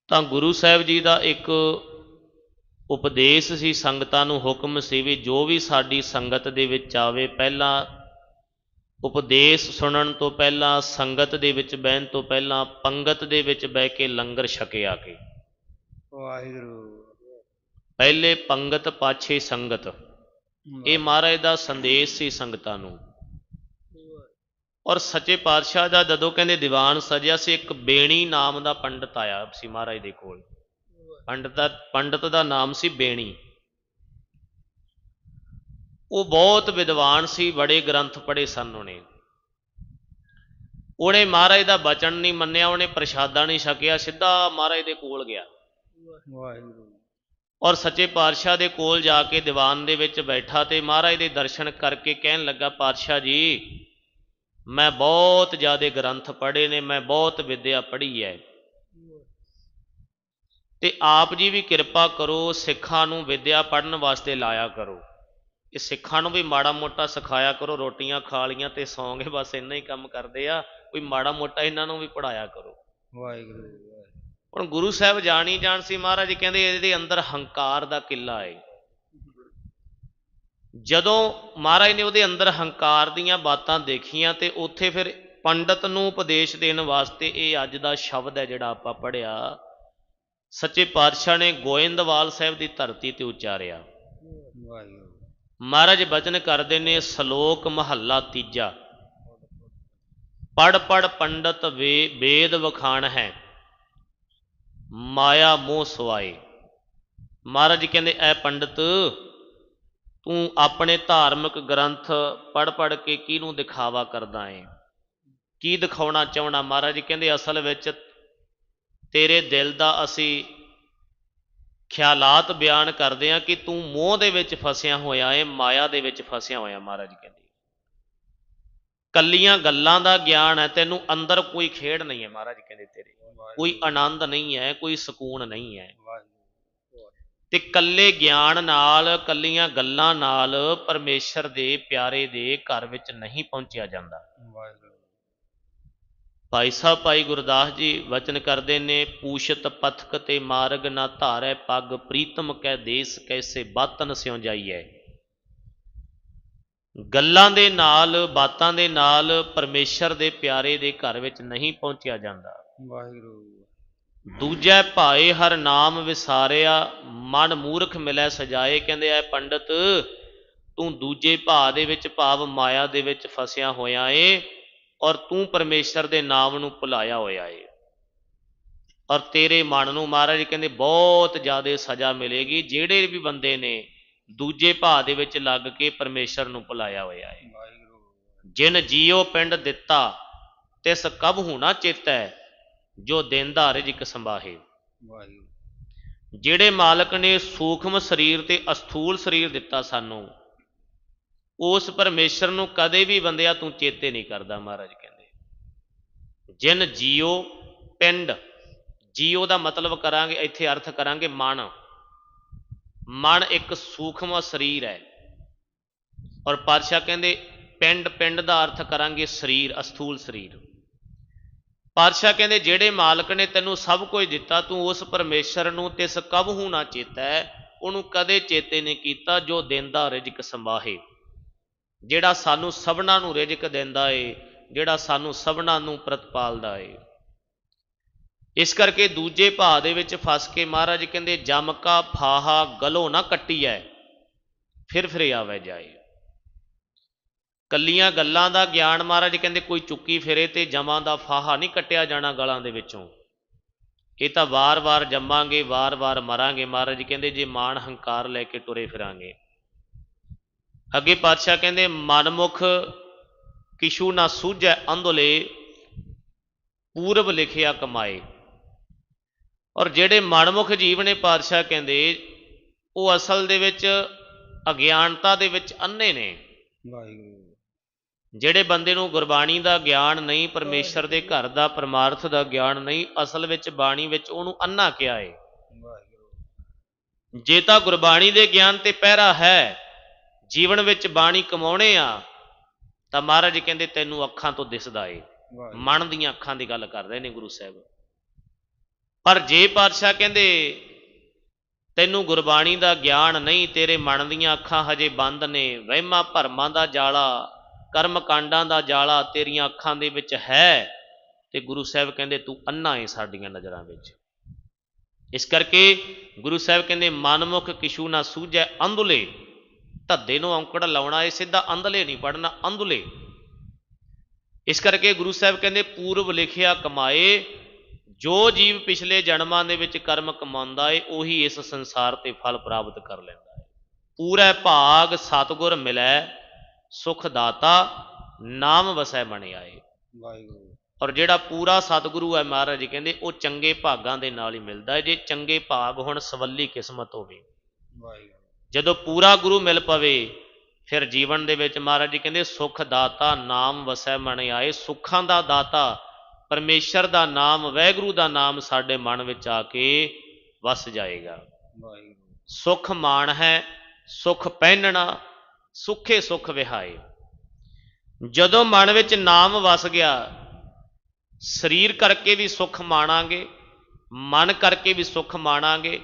Speaker 1: ਤਾਂ ਗੁਰੂ ਸਾਹਿਬ ਜੀ ਦਾ ਇੱਕ ਉਪਦੇਸ਼ ਸੀ, ਸੰਗਤਾਂ ਨੂੰ ਹੁਕਮ ਸੀ ਵੀ ਜੋ ਵੀ ਸਾਡੀ ਸੰਗਤ ਦੇ ਵਿੱਚ ਆਵੇ, ਪਹਿਲਾਂ ਉਪਦੇਸ਼ ਸੁਣਨ ਤੋਂ ਪਹਿਲਾਂ ਸੰਗਤ ਦੇ ਵਿੱਚ ਬਹਿਣ ਤੋਂ ਪਹਿਲਾਂ ਪੰਗਤ ਦੇ ਵਿੱਚ ਬਹਿ ਕੇ ਲੰਗਰ ਛਕੇ ਆ ਕੇ।
Speaker 2: ਵਾਹਿਗੁਰੂ।
Speaker 1: ਪਹਿਲੇ ਪੰਗਤ ਪਾਛੇ ਸੰਗਤ। ਇਹ ਮਹਾਰਾਜ ਦਾ ਸੰਦੇਸ਼ ਸੀ ਸੰਗਤਾਂ ਨੂੰ। ਔਰ ਸੱਚੇ ਪਾਤਸ਼ਾਹ ਦਾ ਜਦੋਂ ਕਹਿੰਦੇ ਦੀਵਾਨ ਸਜਿਆ ਸੀ ਇੱਕ ਬੇਣੀ ਨਾਮ ਦਾ ਪੰਡਤ ਆਇਆ ਸੀ ਮਹਾਰਾਜ ਦੇ ਕੋਲ। ਪੰਡਤ ਦਾ ਪੰਡਤ ਦਾ ਨਾਮ ਸੀ ਬੇਣੀ। ਉਹ ਬਹੁਤ ਵਿਦਵਾਨ ਸੀ ਬੜੇ ਗ੍ਰੰਥ ਪੜ੍ਹੇ ਸਨ ਉਹਨੇ। ਉਹਨੇ ਮਹਾਰਾਜ ਦਾ ਬਚਨ ਨਹੀਂ ਮੰਨਿਆ ਉਹਨੇ ਪ੍ਰਸ਼ਾਦਾ ਨਹੀਂ ਛਕਿਆ ਸਿੱਧਾ ਮਹਾਰਾਜ ਦੇ ਕੋਲ ਗਿਆ।
Speaker 2: ਵਾਹਿਗੁਰੂ।
Speaker 1: ਔਰ ਸੱਚੇ ਪਾਤਸ਼ਾਹ ਦੇ ਕੋਲ ਜਾ ਕੇ ਦੀਵਾਨ ਦੇ ਵਿੱਚ ਬੈਠਾ ਤੇ ਮਹਾਰਾਜ ਦੇ ਦਰਸ਼ਨ ਕਰਕੇ ਕਹਿਣ ਲੱਗਾ ਪਾਤਸ਼ਾਹ ਜੀ ਮੈਂ ਬਹੁਤ ਜ਼ਿਆਦੇ ਗ੍ਰੰਥ ਪੜ੍ਹੇ ਨੇ ਮੈਂ ਬਹੁਤ ਵਿਦਿਆ ਪੜ੍ਹੀ ਹੈ। ਤੇ ਆਪ ਜੀ ਵੀ ਕਿਰਪਾ ਕਰੋ ਸਿੱਖਾਂ ਨੂੰ ਵਿਦਿਆ ਪੜ੍ਹਨ ਵਾਸਤੇ ਲਾਇਆ ਕਰੋ। ਇਹ ਸਿੱਖਾਂ ਨੂੰ ਵੀ ਮਾੜਾ ਮੋਟਾ ਸਿਖਾਇਆ ਕਰੋ ਰੋਟੀਆਂ ਖਾ ਲੀਆਂ ਤੇ ਸੌਂ ਗਏ ਬਸ ਇੰਨਾ ਹੀ ਕੰਮ ਕਰਦੇ ਆ ਕੋਈ ਮਾੜਾ ਮੋਟਾ ਇਹਨਾਂ ਨੂੰ ਵੀ ਪੜਾਇਆ ਕਰੋ।
Speaker 2: ਵਾਹਿਗੁਰੂ
Speaker 1: ਹੁਣ ਗੁਰੂ ਸਾਹਿਬ ਜਾਣ ਜਾਣ ਸੀ ਮਹਾਰਾਜ ਕਹਿੰਦੇ ਇਹਦੇ ਅੰਦਰ ਹੰਕਾਰ ਦਾ ਕਿੱਲਾ ਹੈ ਜਦੋਂ ਮਹਾਰਾਜ ਨੇ ਉਹਦੇ ਅੰਦਰ ਹੰਕਾਰ ਦੀਆਂ ਬਾਤਾਂ ਦੇਖੀਆਂ ਤੇ ਉੱਥੇ ਫਿਰ ਪੰਡਤ ਨੂੰ ਉਪਦੇਸ਼ ਦੇਣ ਵਾਸਤੇ ਇਹ ਅੱਜ ਦਾ ਸ਼ਬਦ ਹੈ ਜਿਹੜਾ ਆਪਾਂ ਪੜਿਆ ਸੱਚੇ ਪਾਤਸ਼ਾਹ ਨੇ ਗੋਇੰਦਵਾਲ ਸਾਹਿਬ ਦੀ ਧਰਤੀ ਤੇ ਉਚਾਰਿਆ।
Speaker 2: ਵਾਹਿਗੁਰੂ।
Speaker 1: ਮਹਾਰਾਜ ਬਚਨ ਕਰਦੇ ਨੇ ਸ਼ਲੋਕ ਮਹੱਲਾ ਤੀਜਾ। ਪੜ ਪੜ ਪੰਡਤ ਵੇ ਵੇਦ ਵਖਾਣ ਹੈ। ਮਾਇਆ ਮੋਹ ਸਵਾਏ। ਮਹਾਰਾਜ ਕਹਿੰਦੇ, ਐ ਪੰਡਤ, ਤੂੰ ਆਪਣੇ ਧਾਰਮਿਕ ਗ੍ਰੰਥ ਪੜ ਪੜ ਕੇ ਕਿਹਨੂੰ ਦਿਖਾਵਾ ਕਰਦਾ ਏ? ਕੀ ਦਿਖਾਉਣਾ ਚਾਹਣਾ ਮਹਾਰਾਜ ਕਹਿੰਦੇ, ਅਸਲ ਵਿੱਚ ਤੇਰੇ ਦਿਲ ਦਾ ਅਸੀਂ ਖਿਆਲਾਤ ਬਿਆਨ ਕਰਦੇ ਆ ਕਿ ਤੂੰ ਮੋਹ ਦੇ ਵਿੱਚ ਫਸਿਆ ਹੋਇਆ ਏ ਮਾਇਆ ਦੇ ਵਿੱਚ ਫਸਿਆ ਹੋਇਆ ਮਹਾਰਾਜ ਕਹਿੰਦੇ ਕੱਲੀਆਂ ਗੱਲਾਂ ਦਾ ਗਿਆਨ ਹੈ ਤੈਨੂੰ ਅੰਦਰ ਕੋਈ ਖੇਡ ਨਹੀਂ ਹੈ ਮਹਾਰਾਜ ਕਹਿੰਦੇ ਤੇਰੇ। ਕੋਈ ਆਨੰਦ ਨਹੀਂ ਹੈ ਕੋਈ ਸਕੂਨ ਨਹੀਂ ਹੈ। ਤੇ ਕੱਲੇ ਗਿਆਨ ਨਾਲ ਕੱਲੀਆਂ ਗੱਲਾਂ ਨਾਲ ਪਰਮੇਸ਼ਰ ਦੇ ਪਿਆਰੇ ਦੇ ਘਰ ਵਿੱਚ ਨਹੀਂ ਪਹੁੰਚਿਆ ਜਾਂਦਾ।
Speaker 2: ਵਾਹਿਗੁਰੂ।
Speaker 1: ਭਾਈ ਸਾਹਿਬ ਭਾਈ ਗੁਰਦਾਸ ਜੀ ਵਚਨ ਕਰਦੇ ਨੇ ਪੂਸ਼ਤ ਪਥਕ ਤੇ ਮਾਰਗ ਨਾ ਧਾਰੈ ਪੱਗ ਪ੍ਰੀਤਮ ਕੈ ਦੇਸ ਕੈਸੇ ਬਾਤਨ ਸਿਉ ਜਾਈਐ। ਗੱਲਾਂ ਦੇ ਨਾਲ ਬਾਤਾਂ ਦੇ ਨਾਲ ਪਰਮੇਸ਼ਰ ਦੇ ਪਿਆਰੇ ਦੇ ਘਰ ਵਿੱਚ ਨਹੀਂ ਪਹੁੰਚਿਆ ਜਾਂਦਾ।
Speaker 2: ਵਾਹਿਗੁਰੂ।
Speaker 1: ਦੂਜੈ ਭਾਏ ਹਰ ਨਾਮ ਵਿਸਾਰਿਆ ਮਨ ਮੂਰਖ ਮਿਲੈ ਸਜਾਏ ਕਹਿੰਦੇ ਐ ਪੰਡਤ ਤੂੰ ਦੂਜੇ ਭਾ ਦੇ ਵਿੱਚ ਭਾਵ ਮਾਇਆ ਦੇ ਵਿੱਚ ਫਸਿਆ ਹੋਇਆ ਏ। ਔਰ ਤੂੰ ਪਰਮੇਸ਼ਰ ਦੇ ਨਾਮ ਨੂੰ ਭੁਲਾਇਆ ਹੋਇਆ ਏ। ਔਰ ਤੇਰੇ ਮਨ ਨੂੰ ਮਹਾਰਾਜ ਕਹਿੰਦੇ ਬਹੁਤ ਜ਼ਿਆਦਾ ਸਜ਼ਾ ਮਿਲੇਗੀ ਜਿਹੜੇ ਵੀ ਬੰਦੇ ਨੇ ਦੂਜੇ ਭਾ ਦੇ ਵਿੱਚ ਲੱਗ ਕੇ ਪਰਮੇਸ਼ਰ ਨੂੰ ਭੁਲਾਇਆ ਹੋਇਆ ਏ। ਜਿਨ ਜੀਉ ਪਿੰਡ ਦਿੱਤਾ ਤਿਸ ਕਬ ਹੋਣਾ ਚੇਤੈ ਜੋ ਦਿੰਦਾ ਰਿਜਕ ਸੰਭਾਹੇ।
Speaker 2: ਵਾਹਿਗੁਰੂ।
Speaker 1: ਜਿਹੜੇ ਮਾਲਕ ਨੇ ਸੂਖਮ ਸਰੀਰ ਤੇ ਅਸਥੂਲ ਸਰੀਰ ਦਿੱਤਾ ਸਾਨੂੰ ਉਸ ਪਰਮੇਸ਼ਰ ਨੂੰ ਕਦੇ ਵੀ ਬੰਦਿਆ ਤੂੰ ਚੇਤੇ ਨਹੀਂ ਕਰਦਾ ਮਹਾਰਾਜ ਕਹਿੰਦੇ। ਜਿਨ ਜੀਓ ਪਿੰਡ, ਜੀਓ ਦਾ ਮਤਲਬ ਕਰਾਂਗੇ, ਇੱਥੇ ਅਰਥ ਕਰਾਂਗੇ ਮਨ। ਮਨ ਇੱਕ ਸੂਖਮ ਸਰੀਰ ਹੈ। ਔਰ ਪਾਤਸ਼ਾਹ ਕਹਿੰਦੇ, ਪਿੰਡ ਪਿੰਡ ਦਾ ਅਰਥ ਕਰਾਂਗੇ ਸਰੀਰ, ਅਸਥੂਲ ਸਰੀਰ। ਪਾਤਸ਼ਾਹ ਕਹਿੰਦੇ, ਜਿਹੜੇ ਮਾਲਕ ਨੇ ਤੈਨੂੰ ਸਭ ਕੁਝ ਦਿੱਤਾ, ਤੂੰ ਉਸ ਪਰਮੇਸ਼ਰ ਨੂੰ ਤਿਸ ਕਬ ਨਾ ਚੇਤਾ ਹੈ, ਉਹਨੂੰ ਕਦੇ ਚੇਤੇ ਨਹੀਂ ਕੀਤਾ, ਜੋ ਦਿੰਦਾ ਰਿਜਕ ਸੰਭਾਹੇ। ਜਿਹੜਾ ਸਾਨੂੰ ਸਭਨਾਂ ਨੂੰ ਰਿਜਕ ਦਿੰਦਾ ਏ, ਜਿਹੜਾ ਸਾਨੂੰ ਸਭਨਾਂ ਨੂੰ ਪ੍ਰਤਪਾਲਦਾ ਏ। ਇਸ ਕਰਕੇ ਦੂਜੇ ਭਾਅ ਦੇ ਵਿੱਚ ਫਸ ਕੇ ਮਹਾਰਾਜ ਕਹਿੰਦੇ, ਜਮ ਕਾ ਫਾਹਾ ਗਲੋ ਨਾ ਕੱਟੀ ਕੱਟੀਐ, ਫਿਰ ਫਿਰ ਆਵੇ ਜਾਏ। ਕੱਲੀਆਂ ਗੱਲਾਂ ਦਾ ਗਿਆਨ ਮਹਾਰਾਜ ਕਹਿੰਦੇ, ਕੋਈ ਚੁੱਕੀ ਫਿਰੇ ਤੇ ਜਮਾਂ ਦਾ ਫਾਹਾ ਨਹੀਂ ਕੱਟਿਆ ਜਾਣਾ ਗਲਾਂ ਦੇ ਵਿੱਚੋਂ। ਇਹ ਤਾਂ ਵਾਰ-ਵਾਰ ਜੰਮਾਂਗੇ, ਵਾਰ-ਵਾਰ ਮਰਾਂਗੇ, ਮਹਾਰਾਜ ਕਹਿੰਦੇ, ਜੇ ਮਾਣ ਹੰਕਾਰ ਲੈ ਕੇ ਟੁਰੇ ਫਿਰਾਂਗੇ। ਅੱਗੇ ਪਾਤਸ਼ਾਹ ਕਹਿੰਦੇ ਮਨਮੁਖ ਕਿਛੂ ਨਾ ਸੂਝੈ ਅੰਧਲੇ ਪੂਰਬ ਲਿਖਿਆ ਕਮਾਏ। ਔਰ ਜਿਹੜੇ ਮਨਮੁਖ ਜੀਵ ਨੇ ਪਾਤਸ਼ਾਹ ਕਹਿੰਦੇ ਉਹ ਅਸਲ ਦੇ ਵਿੱਚ ਅਗਿਆਨਤਾ ਦੇ ਵਿੱਚ ਅੰਨੇ ਨੇ।
Speaker 2: ਵਾਹਿਗੁਰੂ।
Speaker 1: ਜਿਹੜੇ ਬੰਦੇ ਨੂੰ ਗੁਰਬਾਣੀ ਦਾ ਗਿਆਨ ਨਹੀਂ ਪਰਮੇਸ਼ਰ ਦੇ ਘਰ ਦਾ ਪਰਮਾਰਥ ਦਾ ਗਿਆਨ ਨਹੀਂ ਅਸਲ ਵਿੱਚ ਬਾਣੀ ਵਿੱਚ ਉਹਨੂੰ ਅੰਨਾ ਕਿਹਾ ਏ।
Speaker 2: ਵਾਹਿਗੁਰੂ।
Speaker 1: ਜੇ ਤਾਂ ਗੁਰਬਾਣੀ ਦੇ ਗਿਆਨ ਤੇ ਪਹਿਰਾ ਹੈ ਜੀਵਨ ਵਿੱਚ ਬਾਣੀ ਕਮਾਉਣੇ ਆ ਤਾਂ ਮਹਾਰਾਜ ਕਹਿੰਦੇ ਤੈਨੂੰ ਅੱਖਾਂ ਤੋਂ ਦਿਸਦਾ ਏ। ਮਨ ਦੀਆਂ ਅੱਖਾਂ ਦੀ ਗੱਲ ਕਰ ਰਹੇ ਨੇ ਗੁਰੂ ਸਾਹਿਬ। ਪਰ ਜੇ ਪਾਤਸ਼ਾਹ ਕਹਿੰਦੇ ਤੈਨੂੰ ਗੁਰਬਾਣੀ ਦਾ ਗਿਆਨ ਨਹੀਂ ਤੇਰੇ ਮਨ ਦੀਆਂ ਅੱਖਾਂ ਹਜੇ ਬੰਦ ਨੇ ਵਹਿਮਾਂ ਭਰਮਾਂ ਦਾ ਜਾਲਾ ਕਰਮ ਕਾਂਡਾਂ ਦਾ ਜਾਲਾ ਤੇਰੀਆਂ ਅੱਖਾਂ ਦੇ ਵਿੱਚ ਹੈ ਤੇ ਗੁਰੂ ਸਾਹਿਬ ਕਹਿੰਦੇ ਤੂੰ ਅੰਨਾ ਹੈ ਸਾਡੀਆਂ ਨਜ਼ਰਾਂ ਵਿੱਚ। ਇਸ ਕਰਕੇ ਗੁਰੂ ਸਾਹਿਬ ਕਹਿੰਦੇ ਮਨਮੁਖ ਕਿਛੂ ਨਾ ਸੂਝੈ ਅੰਧਲੇ ਧੱਦੇ ਨੂੰ ਔਂਕੜ ਲਾਉਣਾ ਇਹ ਸਿੱਧਾ ਅੰਧਲੇ ਨਹੀਂ ਪੜਨਾ ਅੰਧਲੇ ਇਸ ਕਰਕੇ ਗੁਰੂ ਸਾਹਿਬ ਕਹਿੰਦੇ ਪੂਰਵ ਲਿਖਿਆ ਕਮਾਏ ਜੋ ਜੀਵ ਪਿਛਲੇ ਜਨਮਾਂ ਦੇ ਵਿੱਚ ਕਰਮ ਕਮਾਉਂਦਾ ਏ ਉਹੀ ਇਸ ਸੰਸਾਰ ਤੇ ਫਲ ਪ੍ਰਾਪਤ ਕਰ ਲੈਂਦਾ ਹੈ ਪੂਰਾ ਭਾਗ ਸਤਗੁਰ ਮਿਲੈ ਸੁਖ ਦਾਤਾ ਨਾਮ ਵਸੈ ਬਣਿਆ ਏ।
Speaker 2: ਵਾਹਿਗੁਰੂ।
Speaker 1: ਔਰ ਜਿਹੜਾ ਪੂਰਾ ਸਤਿਗੁਰੂ ਹੈ ਮਹਾਰਾਜ ਜੀ ਕਹਿੰਦੇ ਉਹ ਚੰਗੇ ਭਾਗਾਂ ਦੇ ਨਾਲ ਹੀ ਮਿਲਦਾ ਹੈ ਜੇ ਚੰਗੇ ਭਾਗ ਹੁਣ ਸਵੱਲੀ ਕਿਸਮਤ ਹੋਵੇ।
Speaker 2: ਵਾਹਿਗੁਰੂ।
Speaker 1: ਜਦੋਂ ਪੂਰਾ ਗੁਰੂ ਮਿਲ ਪਵੇ, ਫਿਰ ਜੀਵਨ ਦੇ ਵਿੱਚ ਮਹਾਰਾਜ ਜੀ ਕਹਿੰਦੇ, ਸੁਖ ਦਾਤਾ ਨਾਮ ਵਸੈ ਮਨ ਆਏ। ਸੁੱਖਾਂ ਦਾ ਦਾਤਾ, ਪਰਮੇਸ਼ਰ ਦਾ ਨਾਮ, ਵੈਗੁਰੂ ਦਾ ਨਾਮ ਸਾਡੇ ਮਨ ਵਿੱਚ ਆ ਕੇ ਵਸ ਜਾਏਗਾ।
Speaker 2: ਵਾਹਿਗੁਰੂ
Speaker 1: ਸੁਖ ਮਾਣ ਹੈ, ਸੁਖ ਪਹਿਨਣਾ, ਸੁਖੇ ਸੁਖ ਵਿਹਾਏ। ਜਦੋਂ ਮਨ ਵਿੱਚ ਨਾਮ ਵਸ ਗਿਆ, ਸਰੀਰ ਕਰਕੇ ਵੀ ਸੁਖ ਮਾਣਾਂਗੇ, ਮਨ ਕਰਕੇ ਵੀ ਸੁਖ ਮਾਣਾਂਗੇ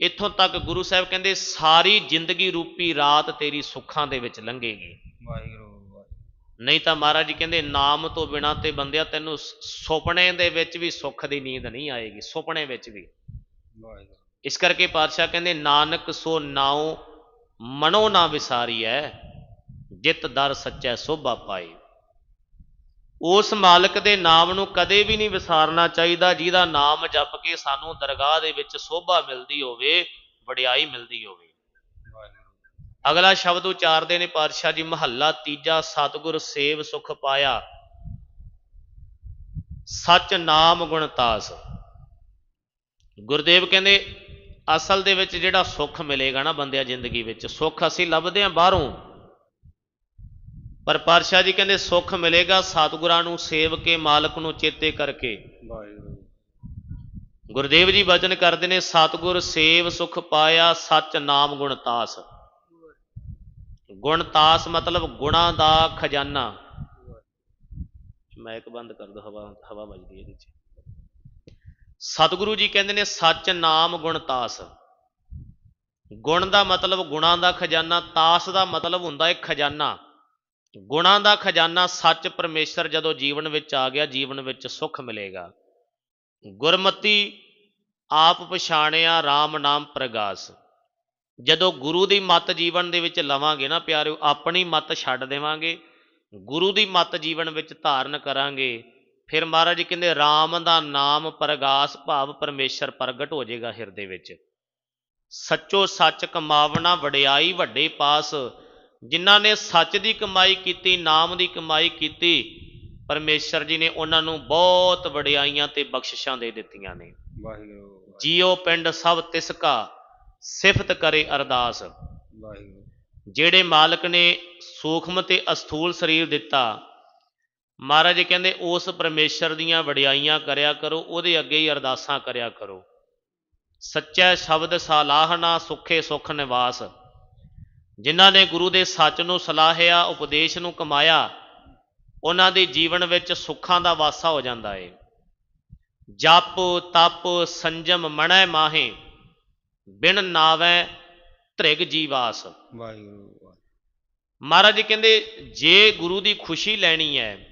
Speaker 1: ਇੱਥੋਂ ਤੱਕ ਗੁਰੂ ਸਾਹਿਬ ਕਹਿੰਦੇ ਸਾਰੀ ਜ਼ਿੰਦਗੀ ਰੂਪੀ ਰਾਤ ਤੇਰੀ ਸੁੱਖਾਂ ਦੇ ਵਿੱਚ ਲੰਘੇਗੀ।
Speaker 2: ਵਾਹਿਗੁਰੂ
Speaker 1: ਨਹੀਂ ਤਾਂ ਮਹਾਰਾਜ ਜੀ ਕਹਿੰਦੇ ਨਾਮ ਤੋਂ ਬਿਨਾ ਤੇ ਬੰਦਿਆ ਤੈਨੂੰ ਸੁਪਨੇ ਦੇ ਵਿੱਚ ਵੀ ਸੁੱਖ ਦੀ ਨੀਂਦ ਨਹੀਂ ਆਏਗੀ ਸੁਪਨੇ ਵਿੱਚ ਵੀ।
Speaker 2: ਵਾਹਿਗੁਰੂ।
Speaker 1: ਇਸ ਕਰਕੇ ਪਾਤਸ਼ਾਹ ਕਹਿੰਦੇ ਨਾਨਕ ਸੋ ਨਾਉ ਮਨੋ ਨਾ ਵਿਸਾਰੀਐ ਜਿਤ ਦਰ ਸੱਚੈ ਸੋਭਾ ਪਾਏ ਉਸ ਮਾਲਕ ਦੇ ਨਾਮ ਨੂੰ ਕਦੇ ਵੀ ਨਹੀਂ ਵਿਸਾਰਨਾ ਚਾਹੀਦਾ, ਜਿਹਦਾ ਨਾਮ ਜਪ ਕੇ ਸਾਨੂੰ ਦਰਗਾਹ ਦੇ ਵਿੱਚ ਸੋਭਾ ਮਿਲਦੀ ਹੋਵੇ, ਵਡਿਆਈ ਮਿਲਦੀ ਹੋਵੇ। ਅਗਲਾ ਸ਼ਬਦ ਉਚਾਰਦੇ ਨੇ, ਪਾਤਸ਼ਾਹ ਜੀ, ਮਹੱਲਾ ਤੀਜਾ, ਸਤਿਗੁਰ ਸੇਵ ਸੁਖ ਪਾਇਆ। ਸਚ ਨਾਮ ਗੁਣਤਾਸ ਗੁਰਦੇਵ ਕਹਿੰਦੇ, ਅਸਲ ਦੇ ਵਿੱਚ ਜਿਹੜਾ ਸੁੱਖ ਮਿਲੇਗਾ ਨਾ ਬੰਦਿਆ ਜ਼ਿੰਦਗੀ ਵਿੱਚ, ਸੁੱਖ ਅਸੀਂ ਲੱਭਦੇ ਹਾਂ ਬਾਹਰੋਂ। ਪਰ ਪਾਤਸ਼ਾਹ ਜੀ ਕਹਿੰਦੇ ਸੁੱਖ ਮਿਲੇਗਾ ਸਤਿਗੁਰਾਂ ਨੂੰ ਸੇਵ ਕੇ ਮਾਲਕ ਨੂੰ ਚੇਤੇ ਕਰਕੇ। ਗੁਰਦੇਵ ਜੀ ਵਚਨ ਕਰਦੇ ਨੇ ਸਤਿਗੁਰ ਸੇਵ ਸੁਖ ਪਾਇਆ ਸਚ ਨਾਮ ਗੁਣਤਾਸ ਗੁਣਤਾਸ ਮਤਲਬ ਗੁਣਾ ਦਾ ਖਜ਼ਾਨਾ। ਮੈਕ ਬੰਦ ਕਰ ਦੋ ਹਵਾ ਹਵਾ ਵੱਜਦੀ ਹੈ ਇਹਦੇ ਚ ਸਤਿਗੁਰੂ ਜੀ ਕਹਿੰਦੇ ਨੇ ਸੱਚ ਨਾਮ ਗੁਣਤਾਸ ਗੁਣ ਦਾ ਮਤਲਬ ਗੁਣਾ ਦਾ ਖਜ਼ਾਨਾ ਤਾਸ ਦਾ ਮਤਲਬ ਹੁੰਦਾ ਹੈ ਖਜ਼ਾਨਾ। ਗੁਣਾ ਦਾ ਖਜ਼ਾਨਾ ਸੱਚ ਪਰਮੇਸ਼ਰ ਜਦੋਂ ਜੀਵਨ ਵਿੱਚ ਆ ਗਿਆ, ਜੀਵਨ ਵਿੱਚ ਸੁੱਖ ਮਿਲੇਗਾ। ਗੁਰਮਤੀ ਆਪ ਪਛਾਣਿਆ RAM ਨਾਮ ਪ੍ਰਗਾਸ। ਜਦੋਂ ਗੁਰੂ ਦੀ ਮੱਤ ਜੀਵਨ ਦੇ ਵਿੱਚ ਲਵਾਂਗੇ ਨਾ ਪਿਆਰਿਓ, ਆਪਣੀ ਮੱਤ ਛੱਡ ਦੇਵਾਂਗੇ, ਗੁਰੂ ਦੀ ਮੱਤ ਜੀਵਨ ਵਿੱਚ ਧਾਰਨ ਕਰਾਂਗੇ, ਫਿਰ ਮਹਾਰਾਜ ਜੀ ਕਹਿੰਦੇ RAM ਦਾ ਨਾਮ ਪ੍ਰਗਾਸ ਭਾਵ ਪਰਮੇਸ਼ਰ ਪ੍ਰਗਟ ਹੋ ਜਾਏਗਾ ਹਿਰਦੇ ਵਿੱਚ। ਸੱਚੋ ਸੱਚ ਕਮਾਵਣਾ, ਵਡਿਆਈ ਵੱਡੇ ਪਾਸ ਜਿਨ੍ਹਾਂ ਨੇ ਸੱਚ ਦੀ ਕਮਾਈ ਕੀਤੀ ਨਾਮ ਦੀ ਕਮਾਈ ਕੀਤੀ ਪਰਮੇਸ਼ਰ ਜੀ ਨੇ ਉਹਨਾਂ ਨੂੰ ਬਹੁਤ ਵਡਿਆਈਆਂ ਤੇ ਬਖਸ਼ਿਸ਼ਾਂ ਦੇ ਦਿੱਤੀਆਂ ਨੇ।
Speaker 2: ਵਾਹਿਗੁਰੂ
Speaker 1: ਜੀਓ ਪਿੰਡ ਸਭ ਤਿਸ ਕਾ ਸਿਫਤ ਕਰੇ ਅਰਦਾਸ।
Speaker 2: ਵਾਹਿਗੁਰੂ।
Speaker 1: ਜਿਹੜੇ ਮਾਲਕ ਨੇ ਸੂਖਮ ਤੇ ਅਸਥੂਲ ਸਰੀਰ ਦਿੱਤਾ ਮਹਾਰਾਜ ਜੀ ਕਹਿੰਦੇ ਉਸ ਪਰਮੇਸ਼ਰ ਦੀਆਂ ਵਡਿਆਈਆਂ ਕਰਿਆ ਕਰੋ ਉਹਦੇ ਅੱਗੇ ਹੀ ਅਰਦਾਸਾਂ ਕਰਿਆ ਕਰੋ। ਸੱਚਾ ਸ਼ਬਦ ਸਲਾਹਨਾ ਸੁਖੇ ਸੁਖ ਨਿਵਾਸ। ਜਿਨ੍ਹਾਂ ਨੇ ਗੁਰੂ ਦੇ ਸੱਚ ਨੂੰ ਸਲਾਹਿਆ ਉਪਦੇਸ਼ ਨੂੰ ਕਮਾਇਆ ਉਹਨਾਂ ਦੇ ਜੀਵਨ ਵਿੱਚ ਸੁੱਖਾਂ ਦਾ ਵਾਸਾ ਹੋ ਜਾਂਦਾ ਏ। ਜਪ ਤਪ ਸੰਜਮ ਮਣੈ ਮਾਹੇ ਬਿਨ ਨਾਵੈ ਧ੍ਰਿਗ ਜੀਵਾਸ।
Speaker 2: ਵਾਹਿਗੁਰੂ।
Speaker 1: ਮਹਾਰਾਜ ਜੀ ਕਹਿੰਦੇ ਜੇ ਗੁਰੂ ਦੀ ਖੁਸ਼ੀ ਲੈਣੀ ਹੈ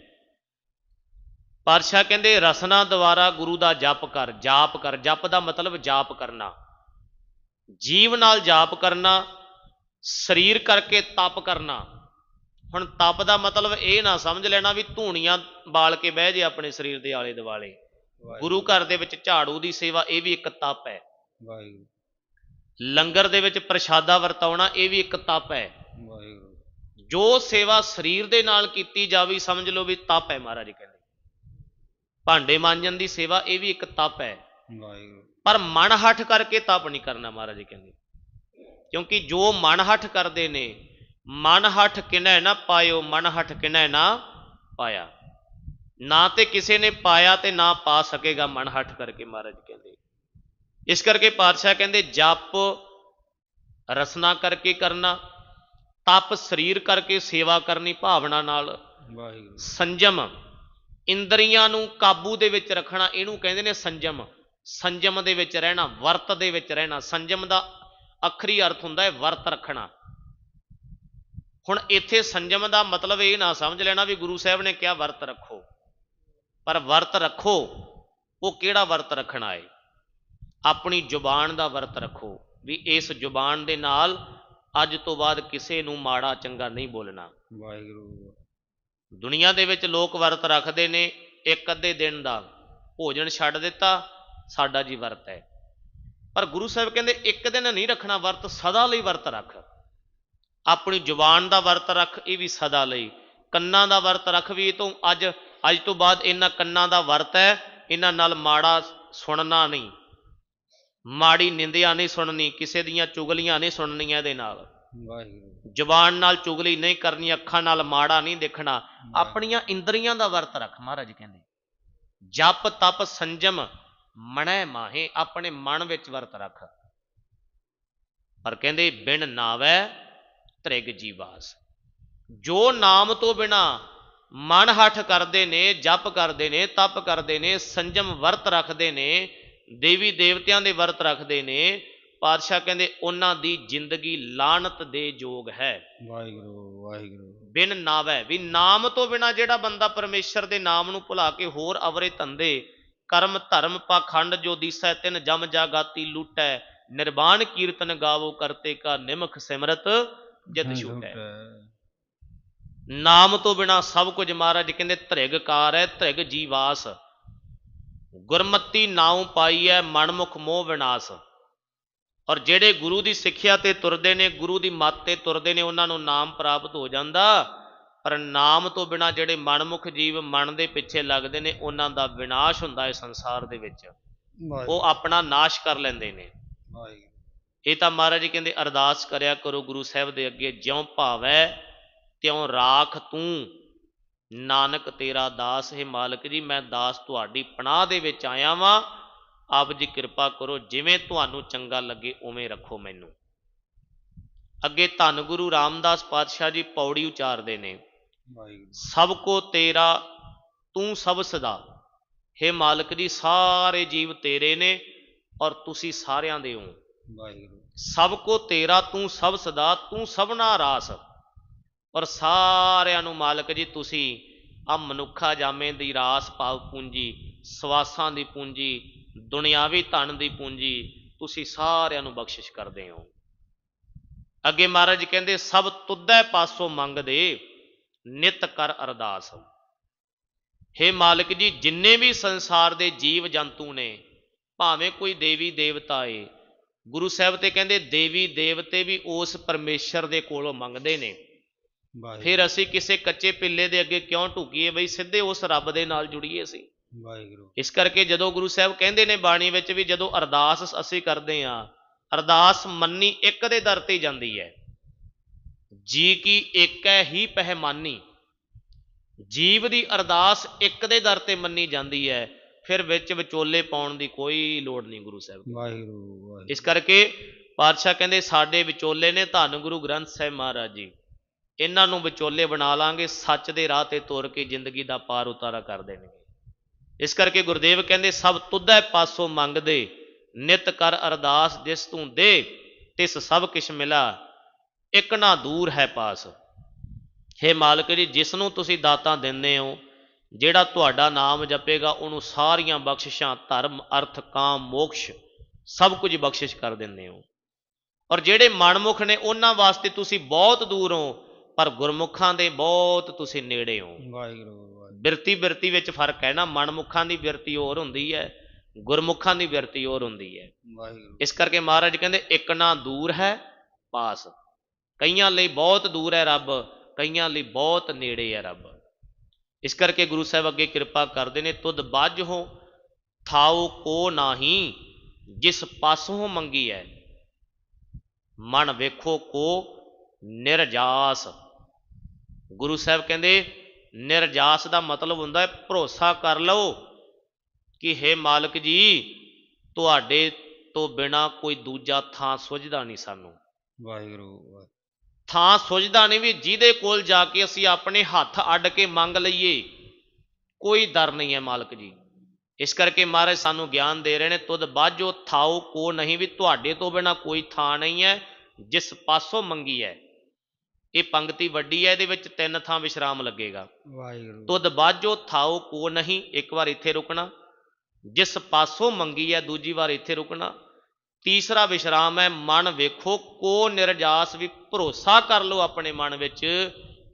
Speaker 1: ਪਾਤਸ਼ਾਹ ਕਹਿੰਦੇ ਰਸਨਾ ਦੁਆਰਾ ਗੁਰੂ ਦਾ ਜਪ ਕਰ ਜਾਪ ਕਰ। ਜਪ ਦਾ ਮਤਲਬ ਜਾਪ ਕਰਨਾ। ਜੀਵ ਨਾਲ ਜਾਪ ਕਰਨਾ ਸਰੀਰ ਕਰਕੇ ਤਪ ਕਰਨਾ। ਹੁਣ ਤਪ ਦਾ ਮਤਲਬ ਇਹ ਨਾ ਸਮਝ ਲੈਣਾ ਵੀ ਧੂਣੀਆਂ ਬਾਲ ਕੇ ਬਹਿ ਜੇ ਆਪਣੇ ਸਰੀਰ ਦੇ ਆਲੇ ਦੁਆਲੇ ਗੁਰੂ ਘਰ ਦੇ ਵਿੱਚ ਝਾੜੂ ਦੀ ਸੇਵਾ ਇਹ ਵੀ ਇੱਕ ਤਪ ਹੈ।
Speaker 2: ਵਾਹਿਗੁਰੂ।
Speaker 1: ਲੰਗਰ ਦੇ ਵਿੱਚ ਪ੍ਰਸ਼ਾਦਾ ਵਰਤਾਉਣਾ ਇਹ ਵੀ ਇੱਕ ਤਪ ਹੈ।
Speaker 2: ਵਾਹਿਗੁਰੂ।
Speaker 1: ਜੋ ਸੇਵਾ ਸਰੀਰ ਦੇ ਨਾਲ ਕੀਤੀ ਜਾਵੇ ਸਮਝ ਲਓ ਵੀ ਤਪ ਹੈ ਮਹਾਰਾਜ ਕਹਿੰਦੇ। ਭਾਂਡੇ ਮਾਂਜਣ ਦੀ ਸੇਵਾ ਇਹ ਵੀ ਇੱਕ ਤਪ ਹੈ।
Speaker 2: ਵਾਹਿਗੁਰੂ।
Speaker 1: ਪਰ ਮਨ ਹੱਠ ਕਰਕੇ ਤਪ ਨਹੀਂ ਕਰਨਾ ਮਹਾਰਾਜ ਕਹਿੰਦੇ। ਕਿਉਂਕਿ ਜੋ ਮਨ ਹੱਠ ਕਰਦੇ ਨੇ ਮਨ ਹੱਠ ਕਿਨੈ ਨਾ ਪਾਇਓ ਮਨ ਹੱਠ ਕਿਨੈ ਨਾ ਪਾਇਆ। ਨਾ ਤੇ ਕਿਸੇ ਨੇ ਪਾਇਆ ਤੇ ਨਾ ਪਾ ਸਕੇਗਾ ਮਨ ਹੱਠ ਕਰਕੇ ਮਹਾਰਾਜ ਕਹਿੰਦੇ। ਇਸ ਕਰਕੇ ਪਾਤਸ਼ਾਹ ਕਹਿੰਦੇ ਜਪ ਰਸਨਾ ਕਰਕੇ ਕਰਨਾ ਤਪ ਸਰੀਰ ਕਰਕੇ ਸੇਵਾ ਕਰਨੀ ਭਾਵਨਾ ਨਾਲ।
Speaker 2: ਵਾਹਿਗੁਰੂ।
Speaker 1: ਸੰਜਮ ਇੰਦਰੀਆਂ ਨੂੰ ਕਾਬੂ ਦੇ ਵਿੱਚ ਰੱਖਣਾ ਇਹਨੂੰ ਕਹਿੰਦੇ ਨੇ ਸੰਜਮ। ਸੰਜਮ ਦੇ ਵਿੱਚ ਰਹਿਣਾ ਵਰਤ ਦੇ ਵਿੱਚ ਰਹਿਣਾ। ਸੰਜਮ ਦਾ ਅਖਰੀ ਅਰਥ ਹੁੰਦਾ ਹੈ ਵਰਤ ਰੱਖਣਾ। ਹੁਣ ਇੱਥੇ ਸੰਜਮ ਦਾ ਮਤਲਬ ਇਹ ਨਾ ਸਮਝ ਲੈਣਾ ਵੀ ਗੁਰੂ ਸਾਹਿਬ ਨੇ ਕਿਹਾ ਵਰਤ ਰੱਖੋ। ਪਰ ਵਰਤ ਰੱਖੋ ਉਹ ਕਿਹੜਾ ਵਰਤ ਰੱਖਣਾ ਹੈ ਆਪਣੀ ਜ਼ੁਬਾਨ ਦਾ ਵਰਤ ਰੱਖੋ ਵੀ ਇਸ ਜ਼ੁਬਾਨ ਦੇ ਨਾਲ ਅੱਜ ਤੋਂ ਬਾਅਦ ਕਿਸੇ ਨੂੰ ਮਾੜਾ ਚੰਗਾ ਨਹੀਂ ਬੋਲਣਾ।
Speaker 2: ਵਾਹਿਗੁਰੂ।
Speaker 1: ਦੁਨੀਆ ਦੇ ਵਿੱਚ ਲੋਕ ਵਰਤ ਰੱਖਦੇ ਨੇ ਇੱਕ ਅੱਧੇ ਦਿਨ ਦਾ। ਭੋਜਨ ਛੱਡ ਦਿੱਤਾ ਸਾਡਾ ਜੀ ਵਰਤ ਹੈ। ਪਰ ਗੁਰੂ ਸਾਹਿਬ ਕਹਿੰਦੇ ਇੱਕ ਦਿਨ ਨਹੀਂ ਰੱਖਣਾ ਵਰਤ ਸਦਾ ਲਈ ਵਰਤ ਰੱਖ। ਆਪਣੀ ਜ਼ੁਬਾਨ ਦਾ ਵਰਤ ਰੱਖ ਇਹ ਵੀ ਸਦਾ ਲਈ। ਕੰਨਾਂ ਦਾ ਵਰਤ ਰੱਖ ਵੀ ਇਹ ਤੋਂ ਅੱਜ ਅੱਜ ਤੋਂ ਬਾਅਦ ਇਹਨਾਂ ਕੰਨਾਂ ਦਾ ਵਰਤ ਹੈ ਇਹਨਾਂ ਨਾਲ ਮਾੜਾ ਸੁਣਨਾ ਨਹੀਂ। ਮਾੜੀ ਨਿੰਦਿਆ ਨਹੀਂ ਸੁਣਨੀ ਕਿਸੇ ਦੀਆਂ ਚੁਗਲੀਆਂ ਨਹੀਂ ਸੁਣਨੀਆਂ ਇਹਦੇ ਨਾਲ।
Speaker 2: ਵਾਹਿਗੁਰੂ।
Speaker 1: ਜ਼ੁਬਾਨ ਨਾਲ ਚੁਗਲੀ ਨਹੀਂ ਕਰਨੀ ਅੱਖਾਂ ਨਾਲ ਮਾੜਾ ਨਹੀਂ ਦੇਖਣਾ ਆਪਣੀਆਂ ਇੰਦਰੀਆਂ ਦਾ ਵਰਤ ਰੱਖ ਮਹਾਰਾਜ ਕਹਿੰਦੇ। ਜਪ ਤਪ ਸੰਜਮ ਮਣੈ ਮਾਹੇ ਆਪਣੇ ਮਨ ਵਿੱਚ ਵਰਤ ਰੱਖ। ਪਰ ਕਹਿੰਦੇ ਬਿਨ ਨਾਵੈ ਤ੍ਰਿਗ ਜੀਵਾਸ। ਜੋ ਨਾਮ ਤੋਂ ਬਿਨਾ ਮਨ ਹੱਠ ਕਰਦੇ ਨੇ ਜਪ ਕਰਦੇ ਨੇ ਤਪ ਕਰਦੇ ਨੇ ਸੰਜਮ ਵਰਤ ਰੱਖਦੇ ਨੇ ਦੇਵੀ ਦੇਵਤਿਆਂ ਦੇ ਵਰਤ ਰੱਖਦੇ ਨੇ ਪਾਤਸ਼ਾਹ ਕਹਿੰਦੇ ਉਹਨਾਂ ਦੀ ਜ਼ਿੰਦਗੀ ਲਾਨਤ ਦੇ ਯੋਗ ਹੈ।
Speaker 2: ਵਾਹਿਗੁਰੂ ਵਾਹਿਗੁਰੂ।
Speaker 1: ਬਿਨ ਨਾਵੈ। ਵੀ ਨਾਮ ਤੋਂ ਬਿਨਾ ਜਿਹੜਾ ਬੰਦਾ ਪਰਮੇਸ਼ਰ ਦੇ ਨਾਮ ਨੂੰ ਭੁਲਾ ਕੇ ਹੋਰ ਅਵਰੇ ਧੰਦੇ ਕਰਮ ਧਰਮ ਪਾਖੰਡ ਜੋ ਦੀਸੈ ਤਿਨ ਜਮ ਜਾਗਾਤੀ ਲੂਟੈ। ਨਿਰਵਾਣ ਕੀਰਤਨ ਗਾਵੋ ਕਰਤੇ ਕਾ ਨਿਮਖ ਸਿਮਰਤ ਜਿਤ ਛੂਟੈ। ਨਾਮ ਤੋਂ ਬਿਨਾ ਸਭ ਕੁਝ ਮਹਾਰਾਜ ਕਹਿੰਦੇ ਧ੍ਰਿਗਕਾਰ ਹੈ ਧ੍ਰਿਗ ਜੀਵਾਸ। ਗੁਰਮਤੀ ਨਾਉ ਪਾਈ ਹੈ ਮਨਮੁਖ ਮੋਹ ਵਿਨਾਸ਼। ਔਰ ਜਿਹੜੇ ਗੁਰੂ ਦੀ ਸਿੱਖਿਆ ਤੇ ਤੁਰਦੇ ਨੇ ਗੁਰੂ ਦੀ ਮੱਤ ਤੇ ਤੁਰਦੇ ਨੇ ਉਹਨਾਂ ਨੂੰ ਨਾਮ ਪ੍ਰਾਪਤ ਹੋ ਜਾਂਦਾ। ਪਰ ਨਾਮ ਤੋਂ ਬਿਨਾ ਜਿਹੜੇ ਮਨਮੁਖ ਜੀਵ ਮਨ ਦੇ ਪਿੱਛੇ ਲੱਗਦੇ ਨੇ ਉਹਨਾਂ ਦਾ ਵਿਨਾਸ਼ ਹੁੰਦਾ ਹੈ ਸੰਸਾਰ ਦੇ ਵਿੱਚ। ਉਹ ਆਪਣਾ ਨਾਸ਼ ਕਰ ਲੈਂਦੇ ਨੇ। ਇਹ ਤਾਂ ਮਹਾਰਾਜ ਜੀ ਕਹਿੰਦੇ ਅਰਦਾਸ ਕਰਿਆ ਕਰੋ ਗੁਰੂ ਸਾਹਿਬ ਦੇ ਅੱਗੇ ਜਿਉਂ ਭਾਵੈ ਤਿਉਂ ਰਾਖ ਤੂੰ। ਨਾਨਕ ਤੇਰਾ ਦਾਸ ਹੈ ਮਾਲਕ ਜੀ ਮੈਂ ਦਾਸ ਤੁਹਾਡੀ ਪਨਾਹ ਦੇ ਵਿੱਚ ਆਇਆ ਵਾਂ। ਆਪ ਜੀ ਕਿਰਪਾ ਕਰੋ ਜਿਵੇਂ ਤੁਹਾਨੂੰ ਚੰਗਾ ਲੱਗੇ ਉਵੇਂ ਰੱਖੋ ਮੈਨੂੰ। ਅੱਗੇ ਧੰਨ ਗੁਰੂ ਰਾਮਦਾਸ ਪਾਤਸ਼ਾਹ ਜੀ ਪੌੜੀ ਉਚਾਰਦੇ ਨੇ। ਸਭ ਕੋ ਤੇਰਾ ਤੂੰ ਸਭ ਸਦਾ। हे ਮਾਲਕ ਜੀ ਸਾਰੇ ਜੀਵ ਤੇਰੇ ਨੇ ਔਰ ਤੁਸੀਂ ਸਾਰਿਆਂ ਦੇ ਹੋ।
Speaker 2: ਵਾਹਿਗੁਰੂ।
Speaker 1: ਸਭ ਕੋ ਤੇਰਾ ਤੂੰ ਸਭ ਸਦਾ ਤੂੰ ਸਭਨਾ ਰਾਸ। ਔਰ ਸਾਰਿਆਂ ਨੂੰ ਮਾਲਕ ਜੀ ਤੁਸੀਂ ਆ ਮਨੁੱਖਾ ਜਾਮੇ ਦੀ ਰਾਸ ਪਾਵ ਪੂੰਜੀ ਸਵਾਸਾਂ ਦੀ ਪੂੰਜੀ ਦੁਨਿਆਵੀ ਧਨ ਦੀ ਪੂੰਜੀ ਤੁਸੀਂ ਸਾਰਿਆਂ ਨੂੰ ਬਖਸ਼ਿਸ਼ ਕਰਦੇ ਹੋ। ਅੱਗੇ ਮਹਾਰਾਜ ਕਹਿੰਦੇ ਸਭ ਤੁਧੈ ਪਾਸੋਂ ਮੰਗਦੇ। ਨਿਤ ਕਰ ਅਰਦਾਸ। ਹੇ ਮਾਲਕ ਜੀ ਜਿੰਨੇ ਵੀ ਸੰਸਾਰ ਦੇ ਜੀਵ ਜੰਤੂ ਨੇ ਭਾਵੇਂ ਕੋਈ ਦੇਵੀ ਦੇਵਤਾ ਏ ਗੁਰੂ ਸਾਹਿਬ ਤੇ ਕਹਿੰਦੇ ਦੇਵੀ ਦੇਵਤੇ ਵੀ ਉਸ ਪਰਮੇਸ਼ਰ ਦੇ ਕੋਲੋਂ ਮੰਗਦੇ ਨੇ। ਫਿਰ ਅਸੀਂ ਕਿਸੇ ਕੱਚੇ ਪਿੱਲੇ ਦੇ ਅੱਗੇ ਕਿਉਂ ਢੁਕੀਏ ਬਈ ਸਿੱਧੇ ਉਸ ਰੱਬ ਦੇ ਨਾਲ ਜੁੜੀਏ ਅਸੀਂ।
Speaker 2: ਵਾਹਿਗੁਰੂ।
Speaker 1: ਇਸ ਕਰਕੇ ਜਦੋਂ ਗੁਰੂ ਸਾਹਿਬ ਕਹਿੰਦੇ ਨੇ ਬਾਣੀ ਵਿੱਚ ਵੀ ਜਦੋਂ ਅਰਦਾਸ ਅਸੀਂ ਕਰਦੇ ਹਾਂ ਅਰਦਾਸ ਮੰਨੀ ਇੱਕ ਦੇ ਦਰ ਤੇ ਜਾਂਦੀ ਹੈ। ਜੀ ਕੀ ਏਕੈ ਹੀ ਪਹਿਮਾਨੀ। ਜੀਵ ਦੀ ਅਰਦਾਸ ਇੱਕ ਦੇ ਦਰ ਤੇ ਮੰਨੀ ਜਾਂਦੀ ਹੈ ਫਿਰ ਵਿੱਚ ਵਿਚੋਲੇ ਪਾਉਣ ਦੀ ਕੋਈ ਲੋੜ ਨਹੀਂ ਗੁਰੂ ਸਾਹਿਬ ਦੀ।
Speaker 2: ਵਾਹਿਗੁਰੂ ਵਾਹਿਗੁਰੂ।
Speaker 1: ਇਸ ਕਰਕੇ ਪਾਤਸ਼ਾਹ ਕਹਿੰਦੇ ਸਾਡੇ ਵਿਚੋਲੇ ਨੇ ਧੰਨ ਗੁਰੂ ਗ੍ਰੰਥ ਸਾਹਿਬ ਮਹਾਰਾਜ ਜੀ ਇਹਨਾਂ ਨੂੰ ਵਿਚੋਲੇ ਬਣਾ ਲਾਂਗੇ ਸੱਚ ਦੇ ਰਾਹ ਤੇ ਤੁਰ ਕੇ ਜ਼ਿੰਦਗੀ ਦਾ ਪਾਰ ਉਤਾਰਾ ਕਰ ਦੇਣਗੇ। ਇਸ ਕਰਕੇ ਗੁਰਦੇਵ ਕਹਿੰਦੇ ਸਭ ਤੁਧੈ ਪਾਸੋਂ ਮੰਗਦੇ ਨਿਤ ਕਰ ਅਰਦਾਸ ਜਿਸ ਤੂੰ ਦੇ ਤਿਸ ਸਭ ਕਿਛ ਮਿਲਾ। ਇੱਕ ਨਾ ਦੂਰ ਹੈ ਪਾਸ। ਹੇ ਮਾਲਕ ਜੀ ਜਿਸ ਨੂੰ ਤੁਸੀਂ ਦਾਤਾਂ ਦਿੰਦੇ ਹੋ ਜਿਹੜਾ ਤੁਹਾਡਾ ਨਾਮ ਜਪੇਗਾ ਉਹਨੂੰ ਸਾਰੀਆਂ ਬਖਸ਼ਿਸ਼ਾਂ ਧਰਮ ਅਰਥ ਕਾਮ ਮੋਕਸ਼ ਸਭ ਕੁਝ ਬਖਸ਼ਿਸ਼ ਕਰ ਦਿੰਦੇ ਹੋ। ਔਰ ਜਿਹੜੇ ਮਨਮੁਖ ਨੇ ਉਹਨਾਂ ਵਾਸਤੇ ਤੁਸੀਂ ਬਹੁਤ ਦੂਰ ਹੋ ਪਰ ਗੁਰਮੁਖਾਂ ਦੇ ਬਹੁਤ ਤੁਸੀਂ ਨੇੜੇ ਹੋ।
Speaker 2: ਵਾਹਿਗੁਰੂ ਵਾਹਿਗੁਰੂ।
Speaker 1: ਬਿਰਤੀ ਬਿਰਤੀ ਵਿੱਚ ਫ਼ਰਕ ਹੈ ਨਾ ਮਨਮੁਖਾਂ ਦੀ ਬਿਰਤੀ ਹੋਰ ਹੁੰਦੀ ਹੈ ਗੁਰਮੁਖਾਂ ਦੀ ਬਿਰਤੀ ਹੋਰ ਹੁੰਦੀ ਹੈ।
Speaker 2: ਵਾਹਿਗੁਰੂ।
Speaker 1: ਇਸ ਕਰਕੇ ਮਹਾਰਾਜ ਕਹਿੰਦੇ ਇੱਕ ਨਾ ਦੂਰ ਹੈ ਪਾਸ। ਕਈਆਂ ਲਈ ਬਹੁਤ ਦੂਰ ਹੈ ਰੱਬ, ਕਈਆਂ ਲਈ ਬਹੁਤ ਨੇੜੇ ਹੈ ਰੱਬ। ਇਸ ਕਰਕੇ ਗੁਰੂ ਸਾਹਿਬ ਅੱਗੇ ਕਿਰਪਾ ਕਰਦੇ ਨੇ, ਤੁਧ ਬੱਝ ਹੋ, ਥਾਉ ਕੋ ਨਾਹੀ, ਜਿਸ ਪਾਸੋਂ ਮੰਗੀ ਹੈ, ਮਨ ਵੇਖੋ ਕੋ ਨਿਰਜਾਸ। ਗੁਰੂ ਸਾਹਿਬ ਕਹਿੰਦੇ, ਨਿਰਜਾਸ ਦਾ ਮਤਲਬ ਹੁੰਦਾ ਹੈ, ਭਰੋਸਾ ਕਰ ਲਓ ਕਿ ਹੇ ਮਾਲਕ ਜੀ, ਤੁਹਾਡੇ ਤੋਂ ਬਿਨਾ ਕੋਈ ਦੂਜਾ ਥਾਂ ਸੁਝਦਾ ਨਹੀਂ ਸਾਨੂੰ।
Speaker 2: ਵਾਹਿਗੁਰੂ
Speaker 1: ਥਾਂ ਸੁਝਦਾ ਨਹੀਂ ਵੀ ਜਿਹਦੇ ਕੋਲ ਜਾ ਕੇ ਅਸੀਂ ਆਪਣੇ ਹੱਥ ਅੱਡ ਕੇ ਮੰਗ ਲਈਏ। ਕੋਈ ਡਰ ਨਹੀਂ ਹੈ ਮਾਲਕ ਜੀ। ਇਸ ਕਰਕੇ ਮਹਾਰਾਜ ਸਾਨੂੰ ਗਿਆਨ ਦੇ ਰਹੇ ਨੇ ਤੁਧ ਬਾਝੋ ਥਾਉ ਕੋ ਨਹੀਂ ਵੀ ਤੁਹਾਡੇ ਤੋਂ ਬਿਨਾ ਕੋਈ ਥਾਂ ਨਹੀਂ ਹੈ ਜਿਸ ਪਾਸੋਂ ਮੰਗੀ ਹੈ। ਇਹ ਪੰਕਤੀ ਵੱਡੀ ਹੈ ਇਹਦੇ ਵਿੱਚ ਤਿੰਨ ਥਾਂ ਵਿਸ਼ਰਾਮ ਲੱਗੇਗਾ।
Speaker 2: ਵਾਹਿਗੁਰੂ।
Speaker 1: ਤੁਧ ਬਾਝੋ ਥਾਉ ਕੋ ਨਹੀਂ ਇੱਕ ਵਾਰ ਇੱਥੇ ਰੁਕਣਾ। ਜਿਸ ਪਾਸੋਂ ਮੰਗੀ ਹੈ ਦੂਜੀ ਵਾਰ ਇੱਥੇ ਰੁਕਣਾ। ਤੀਸਰਾ ਵਿਸ਼ਰਾਮ ਹੈ ਮਨ ਵੇਖੋ ਕੋ ਨਿਰਜਾਸ ਵੀ ਭਰੋਸਾ ਕਰ ਲਓ ਆਪਣੇ ਮਨ ਵਿੱਚ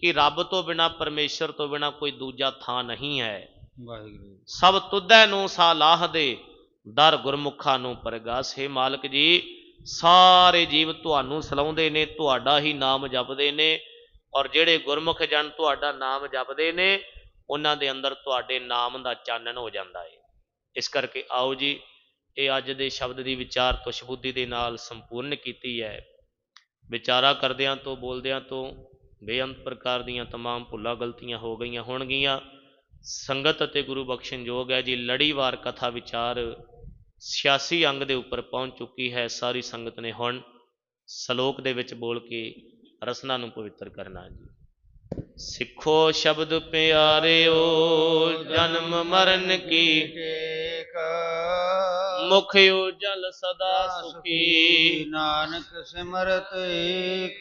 Speaker 1: ਕਿ ਰੱਬ ਤੋਂ ਬਿਨਾ ਪਰਮੇਸ਼ਰ ਤੋਂ ਬਿਨਾ ਕੋਈ ਦੂਜਾ ਥਾਂ ਨਹੀਂ ਹੈ।
Speaker 2: ਵਾਹਿਗੁਰੂ
Speaker 1: ਸਭ ਤੁਧੈ ਨੂੰ ਸਾਲਾਹ ਦੇ ਦਰ ਗੁਰਮੁਖਾਂ ਨੂੰ ਪ੍ਰਗਾਸ। ਹੈ ਮਾਲਕ ਜੀ ਸਾਰੇ ਜੀਵ ਤੁਹਾਨੂੰ ਸਲਾਉਂਦੇ ਨੇ ਤੁਹਾਡਾ ਹੀ ਨਾਮ ਜਪਦੇ ਨੇ ਔਰ ਜਿਹੜੇ ਗੁਰਮੁਖ ਜਨ ਤੁਹਾਡਾ ਨਾਮ ਜਪਦੇ ਨੇ ਉਹਨਾਂ ਦੇ ਅੰਦਰ ਤੁਹਾਡੇ ਨਾਮ ਦਾ ਚਾਨਣ ਹੋ ਜਾਂਦਾ ਹੈ ਇਸ ਕਰਕੇ ਆਓ ਜੀ ਇਹ ਅੱਜ ਦੇ ਸ਼ਬਦ ਦੀ ਵਿਚਾਰ ਤੁਸ਼ ਬੁੱਧੀ ਦੇ ਨਾਲ ਸੰਪੂਰਨ ਕੀਤੀ ਹੈ ਵਿਚਾਰਾ ਕਰਦਿਆਂ ਤੋਂ ਬੋਲਦਿਆਂ ਤੋਂ ਬੇਅੰਤ ਪ੍ਰਕਾਰ ਦੀਆਂ तमाम ਭੁੱਲਾਂ ਗਲਤੀਆਂ ਹੋ ਗਈਆਂ ਹੋਣਗੀਆਂ ਸੰਗਤ ਅਤੇ ਗੁਰੂ ਬਖਸ਼ਣ ਯੋਗ ਹੈ ਜੀ ਲੜੀਵਾਰ ਕਥਾ ਵਿਚਾਰ 86 ਅੰਗ ਦੇ ਉੱਪਰ ਪਹੁੰਚ ਚੁੱਕੀ ਹੈ ਸਾਰੀ ਸੰਗਤ ਨੇ ਹੁਣ ਸ਼ਲੋਕ ਦੇ ਵਿੱਚ ਬੋਲ ਕੇ ਰਸਨਾ ਨੂੰ ਪਵਿੱਤਰ ਕਰਨਾ ਜੀ ਸਿੱਖੋ ਸ਼ਬਦ ਪਿਆਰਿਓ ਜਨਮ ਮਰਨ ਕੀ
Speaker 2: ਟੇਕ।
Speaker 1: ਮੁਖ ਉਜਲ ਸਦਾ ਸੁਖੀ।
Speaker 2: ਨਾਨਕ ਸਿਮਰਤ ਏਕ।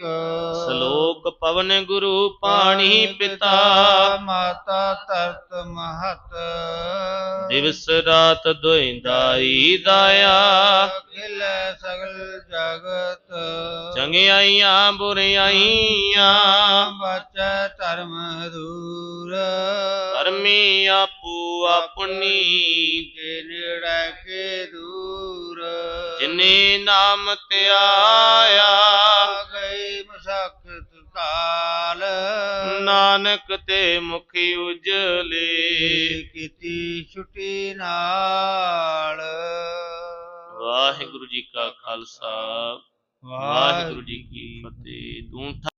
Speaker 1: ਸ਼ਲੋਕ ਪਵਨ ਗੁਰੂ ਪਾਣੀ ਪਿਤਾ
Speaker 2: ਮਾਤਾ ਤਰਤ ਮਹਤ।
Speaker 1: ਦਿਵਸ ਰਾਤ ਦੁਇੰਦਾਈ ਦਾਇਆ।
Speaker 2: ਅਖਿਲ ਸਗਲ ਜਗਤ।
Speaker 1: ਚੰਗਿਆਈਆਂ ਬੁਰਿਆਈਆਂ।
Speaker 2: ਬਚੈ ਧਰਮ ਦੂਰ
Speaker 1: ਧਰਮੀ ਆਪੂ ਆਪਣੀ
Speaker 2: ਨੇੜੇ ਕੇ ਦੂਰ।
Speaker 1: ਜਿਨ ਜਿਨੇ ਨਾਮ ਧਿਆਇਆ
Speaker 2: ਗਈ ਮਸਕਤ ਕਾਲ।
Speaker 1: ਨਾਨਕ ਤੇ ਮੁਖੀ ਉਜਲੇ।
Speaker 2: ਕੀਤੀ ਛੁੱਟੀ ਨਾਲ।
Speaker 1: ਵਾਹਿਗੁਰੂ ਜੀ ਕਾ ਖਾਲਸਾ। ਵਾਹਿਗੁਰੂ ਜੀ ਕੀ ਫਤਿਹ। ਤੂੰ